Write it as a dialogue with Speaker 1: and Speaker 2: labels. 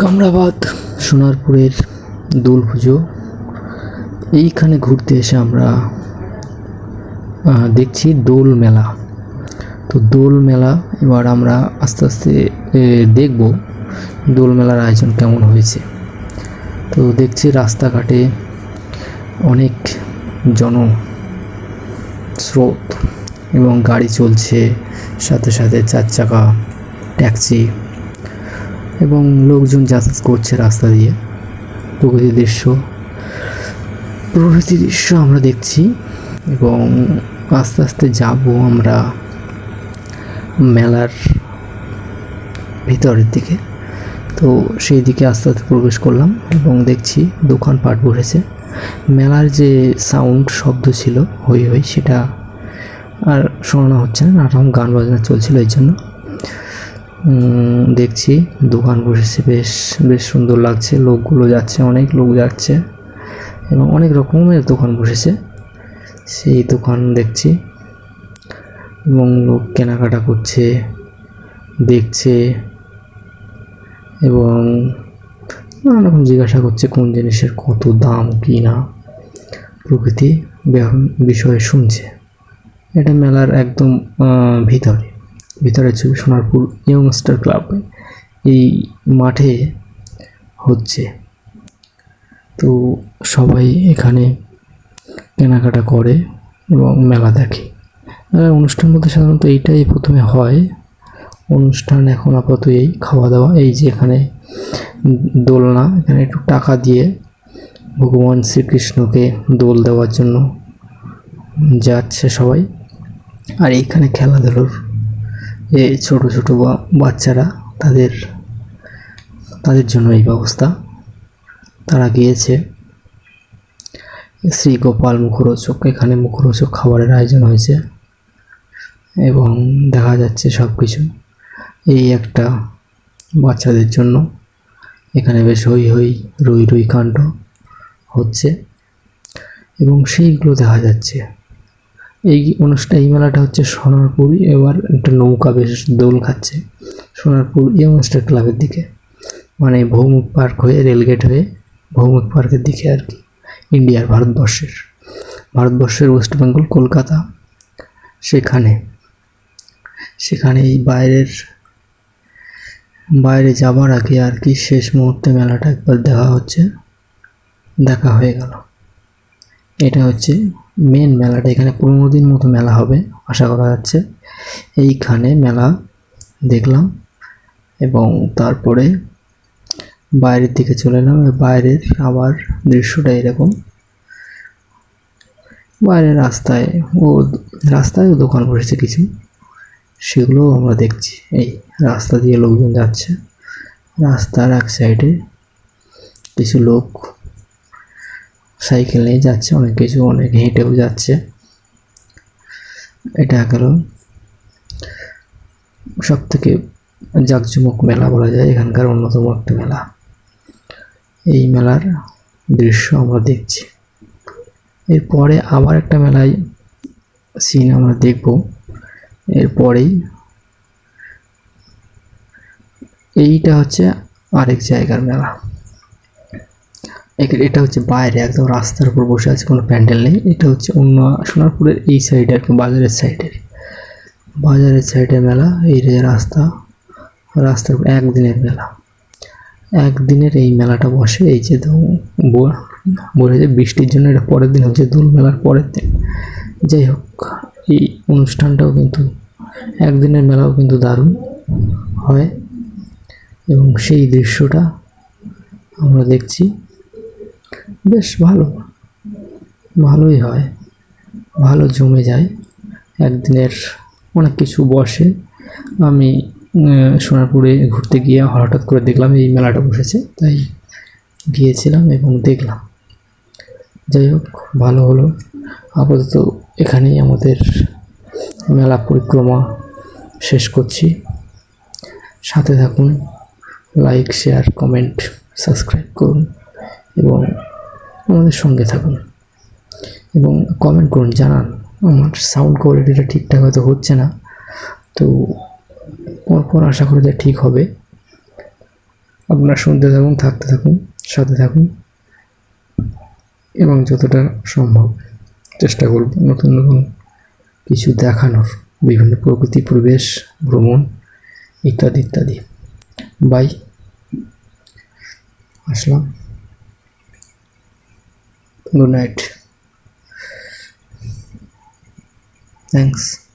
Speaker 1: কামরাবাদ, সোনারপুরের দোল পুজো। এইখানে ঘুরতে এসে আমরা দেখছি দোল মেলা। তো দোল মেলা, এবার আমরা আস্তে আস্তে দেখব দোল মেলার আয়োজন কেমন হয়েছে। তো দেখছি রাস্তাঘাটে অনেক জন স্রোত এবং গাড়ি চলছে, সাথে সাথে চার চাকা, ট্যাক্সি এবং লোকজন যাতায়াত করছে রাস্তা দিয়ে। প্রকৃতি দৃশ্য। প্রকৃতি দৃশ্য আমরা দেখছি এবং আস্তে আস্তে যাব আমরা মেলার ভিতরের দিকে। তো সেই দিকে আস্তে আস্তে প্রবেশ করলাম এবং দেখছি দোকানপাট বসেছে। মেলার যে সাউন্ড শব্দ ছিল, হই হই, সেটা আর শোনানো হচ্ছে না। নানারকম গান বাজনা চলছিল এই জন্য। দেখছি দোকান বসেছে, বেশ বেশ সুন্দর লাগছে। লোকগুলো যাচ্ছে, অনেক লোক যাচ্ছে এবং অনেক রকমের দোকান বসেছে। সেই দোকান দেখছি এবং লোক কেনাকাটা করছে, দেখছে এবং নানা রকম জিজ্ঞাসা করছে কোন জিনিসের কত দাম, কী না, প্রকৃতি বিষয়ে শুনছে। এটা মেলার একদম ভিতরে। ভিতরে ছবি সোনারপুর ইয়ংস্টার ক্লাব। এই মাঠে হচ্ছে। তো সবাই এখানে কেনাকাটা করে এবং মেলা দেখে। মেলার অনুষ্ঠান বলতে সাধারণত এইটাই প্রথমে হয়। অনুষ্ঠান এখন আপাতত এই খাওয়া দাওয়া এই যে এখানে দোলনা, এখানে একটু টাকা দিয়ে ভগবান শ্রীকৃষ্ণকে দোল দেওয়ার জন্য যাচ্ছে সবাই। আর এইখানে খেলাধুলোর এই ছোট ছোট বাচ্চারা তাদের তাদের জন্য এই ব্যবস্থা। তারা গিয়েছে। শ্রী গোপাল মুখরোচক, এখানে মুখরোচক খাবারের আয়োজন হয়েছে এবং দেখা যাচ্ছে সব কিছু এই একটা বাচ্চাদের জন্য এখানে বেশ হই হই রুই রুই কাণ্ড হচ্ছে এবং সেইগুলো দেখা যাচ্ছে। এই অনুষ্ঠান, এই মেলাটা হচ্ছে সোনারপুর, এবার একটা নৌকা বেশ দোল খাচ্ছে সোনারপুর ইয়ংস্টার ক্লাবের দিকে। মানে ভৌমিক পার্ক হয়ে, রেলগেট হয়ে ভৌমিক পার্কের দিকে আর কি, ইন্ডিয়ার ভারতবর্ষের। ভারতবর্ষের ওয়েস্ট বেঙ্গল, কলকাতা, সেখানে সেখানে এই বাইরের, বাইরে যাবার আগে আর কি শেষ মুহূর্তে মেলাটা একবার দেখা হচ্ছে, দেখা হয়ে গেল। এটা হচ্ছে মেন মেলাটা এখানে পনেরো দিন মতো মেলা হবে, আশা করা যাচ্ছে। এইখানে মেলা দেখলাম এবং তারপরে বাইরের দিকে চলে এলাম বাইরের আবার দৃশ্যটা এরকম। বাইরের রাস্তায় ও রাস্তায়ও দোকান বসেছে কিছু, সেগুলোও আমরা দেখছি। এই রাস্তা দিয়ে লোকজন যাচ্ছে, রাস্তার এক সাইডে কিছু লোক সাইকেল নিয়ে যাচ্ছে, অনেক কিছু, অনেক হেঁটেও যাচ্ছে। এটা গেল সব থেকে জাঁকজমক মেলা বলা যায়, এখানকার অন্যতম একটা মেলা। এই মেলার দৃশ্য আমরা দেখছি। এরপরে আবার একটা মেলায় সিন আমরা দেখব। এরপরেই এইটা হচ্ছে আরেক জায়গার মেলা। এটা হচ্ছে বাইরে একদম রাস্তার উপর বসে আছে, কোনো প্যান্ডেল নেই। এটা হচ্ছে অন্য সোনারপুরের এই সাইডে আর কি, বাজারের সাইডের বাজারের সাইডে মেলা, এই যে রাস্তা, রাস্তার একদিনের মেলা। একদিনের এই মেলাটা বসে, এই যে বলে যে বৃষ্টির জন্য এটা পরের দিন হচ্ছে দোল মেলার পরের দিন। যাই হোক, এই অনুষ্ঠানটাও কিন্তু, একদিনের মেলাও কিন্তু দারুণ হয়। এবং সেই দৃশ্যটা আমরা দেখছি। বেশ ভালো। ভালোই হয়। ভালো জমে যায়। একদিনের অনেক কিছু বসে। আমি সোনারপুরে ঘুরতে গিয়ে হঠাৎ করে দেখলাম এই মেলাটা বসেছে। তাই গিয়েছিলাম এবং দেখলাম। যাই হোক, ভালো হলো। আপাতত এখানেই আমাদের মেলা পরিক্রমা শেষ করছি। সাথে থাকুন, লাইক, শেয়ার, কমেন্ট, সাবস্ক্রাইব করুন এবং আমাদের সঙ্গে থাকুন। এবং কমেন্ট করুন, জানান। আমার সাউন্ড কোয়ালিটিটা ঠিকঠাক হয়তো হচ্ছে না। তো পরপর আশা করি যে ঠিক হবে। আপনারা শুনতে থাকুন, থাকতে থাকুন, সাথে থাকুন। এবং যতটা সম্ভব চেষ্টা করব নতুন নতুন কিছু দেখানোর। বিভিন্ন প্রকৃতি, পরিবেশ, ভ্রমণ ইত্যাদি ইত্যাদি। বাই আসলাম। good night. Thanks.